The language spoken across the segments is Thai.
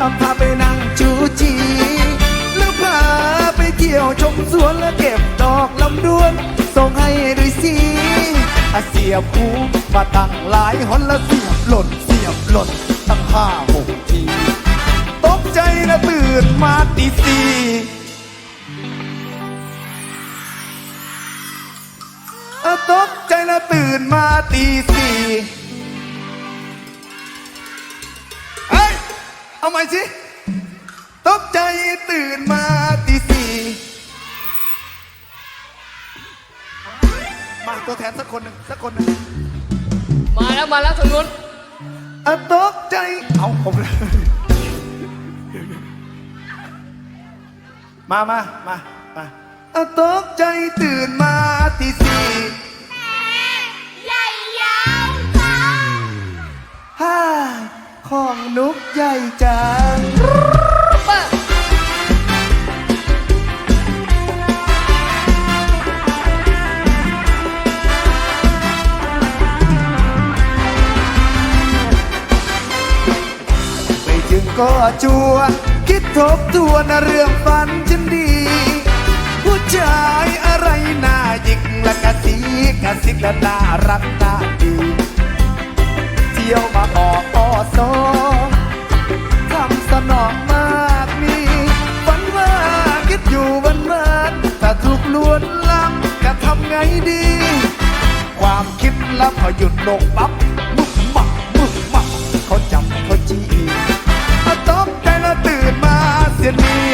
เอาพาไปนั่งจูจีหรือพาไปเที่ยวชมสวนแล้วเก็บดอกลำดวน ส่งให้ด้วยสิอาเสียบหูมาตั้งหลายหนแล้วเสียบหล่นเสียบหล่นตั้งห้าหกทีตกใจนะตื่นมาตีสี่ตกใจนะตื่นมาตีสี่ ใหม่สิตกใจตื่นมาตีสี่มาตัวแทนสักคนหนึ่งสักคนหนึ่งมาแล้วมาแล้วทางนู้นอะตกใจ เอาผมเลยมามามามาอะตกใจตื่นมาตีสี่ ใหญ่จังเปิดไม่ถึงก็จวคิดทบทวนนเรื่องฝันฉันดี ผู้ชายอะไรน่าหยิกและกะสีกะสิกและน่ารักน่าดี นลำจะทำไงดี ความคิดแล้วพอหยุดลงปั๊บมึกมักมึกมักเขาจำเขาจีอะตกใจแล้วตื่นมาเสียนี่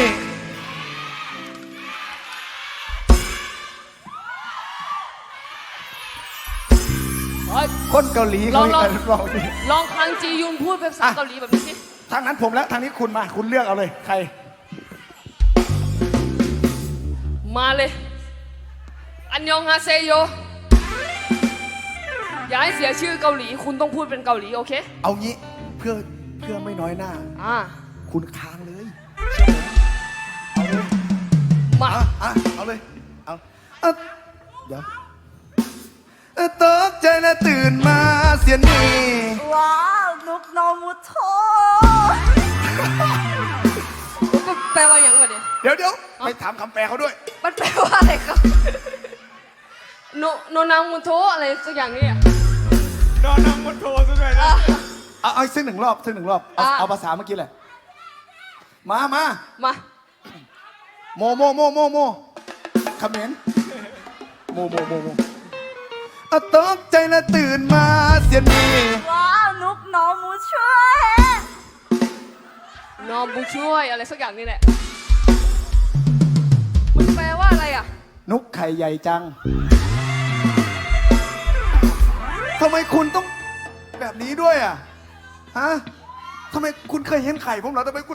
เฮ้ยคนเกาหลีลอเขางลองให้บอกดิลองคังจียุนพูดเป็นภาษาอะเกาหลีแบบนี้สิทางนั้นผมแล้วทางนี้คุณมาคุณเลือกเอาเลย ใคร มาเลย อันยองฮาเซโย อย่าให้เสียชื่อเกาหลี คุณต้องพูดเป็นเกาหลีโอเค เอางี้เพื่อเพื่อไม่น้อยหน้า อ่า คุณค้างเลยเชื่อผมเอาเลยมาอะอะเอาเลยเอาเอาเดี๋ยวเออตกใจนะตื่นมาเสียนี่ ว้าวนุกนอมุโทแปลว่าอย่างไรเนี่ยเดี๋ยวเดี๋ยวไปถามคำแปลเขาด้วย มันแปลว่าอะไรครับ โนโนนางมุนโทอะไรสักอย่างนี้อะนอนนั่งบนโถซะด้วยนะอะเอาเอาอีกสักหนึ่งรอบสักหนึ่งรอบเอาอะเอาภาษาเมื่อกี้แหละมามามาโมโมโมโมโมคอมเมนต์โมโมโมโมอะตกใจนะตื่นมาเสียนี่ว้าวนุกนอมุช่วยนอมบุช่วยอะไรสักอย่างนี่แหละมันแปลว่าอะไรอะ นุกไข่ใหญ่จัง ทำไมคุณต้องแบบนี้ด้วยอะ ฮะทำไมคุณเคยเห็นไข่ผมเหรอทำไมคุณ